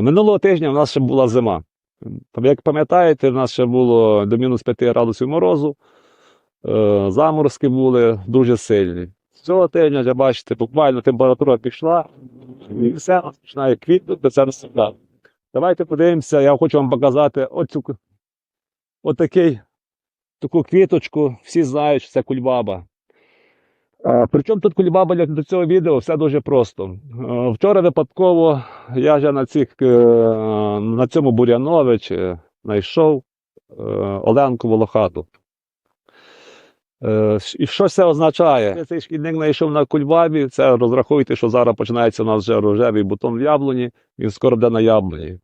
Е, Минулого тижня в нас ще була зима. Як пам'ятаєте, в нас ще було до мінус 5 градусів морозу, е, заморозки були дуже сильні. Цього тижня, вже бачите, буквально температура пішла, і все починає квітнути, це розсипати. Давайте подивимося, я хочу вам показати оцю, отакий, таку квіточку. Всі знають, що це кульбаба. Причому тут кульбаба для до цього відео все дуже просто. Вчора випадково я вже на, цих, е, на цьому Буряновичі знайшов е, Оленку Волохату. Е, І що це означає? Цей шкідник знайшов на кульбабі, це розрахуйте, що зараз починається у нас вже рожевий бутон в яблуні, він скоро буде на яблуні.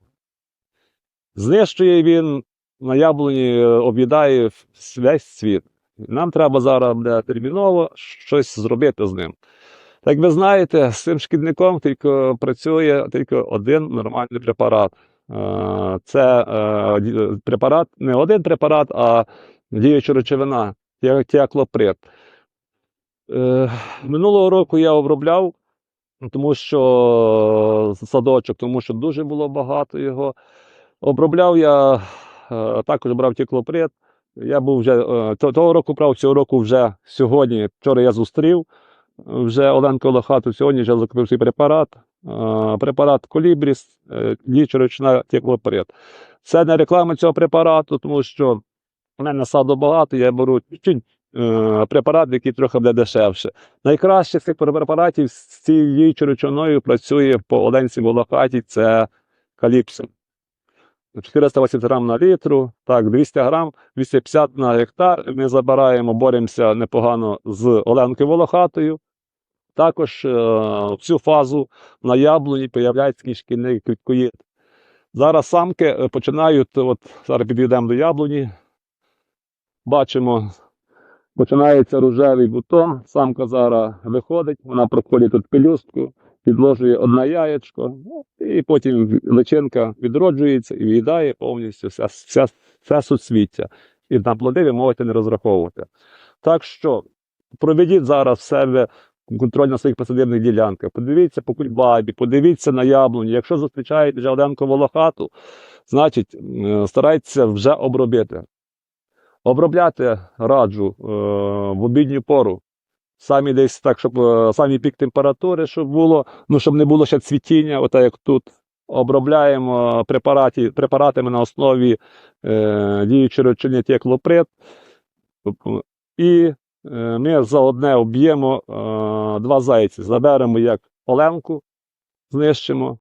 Знищує він на яблуні, об'їдає весь світ. Нам треба зараз буде терміново щось зробити з ним. Як ви знаєте, з цим шкідником тільки працює тільки один нормальний препарат. Е, Це е, препарат, не один препарат, а діюча речовина, тіаклоприд. Е, Минулого року я обробляв, тому що садочок, тому що дуже було багато його. Обробляв я, також брав тіклоприд. Я був вже е, того року брав, цього року вже сьогодні, вчора я зустрів вже Оленку Лохату, сьогодні вже закупив свій препарат. Е, Препарат Колібріс, е, діючоручна тіклоприд. Це не реклама цього препарату, тому що в мене саду багато, я беру препарат, який трохи буде дешевше. Найкраще з цих препаратів з цією діючою працює по Оленці Волохаті, це каліпсин. 480 грам на літру, так, 200 грам, 250 на гектар. Ми забираємо, боремося непогано з Оленкою Волохатою. Також е, в цю фазу на яблуні появляється такий шкільний квіткоїд. Зараз самки е, починають, от зараз підійдемо до яблуні, бачимо, починається рожевий бутон, самка зараз виходить, вона проходить тут пелюстку, підложує одне яєчко, ну, і потім личинка відроджується і в'їдає повністю все, все, все суцвіття. І на плоди ви можете не розраховувати. Так що проведіть зараз себе контроль на своїх посадибних ділянках, подивіться по кульбабі, подивіться на яблуні. Якщо зустрічаєте вже волохату, значить е, старайтеся вже обробити. Обробляти раджу е, в обідню пору. Самі десь так, щоб е, самі пік температури, щоб було, ну щоб не було ще цвітіння, ота як тут. Обробляємо препараті, препаратами на основі е, діючої речовини тіклоприд. І е, ми за одне об'ємо е, два зайці. Заберемо як оленку, знищимо,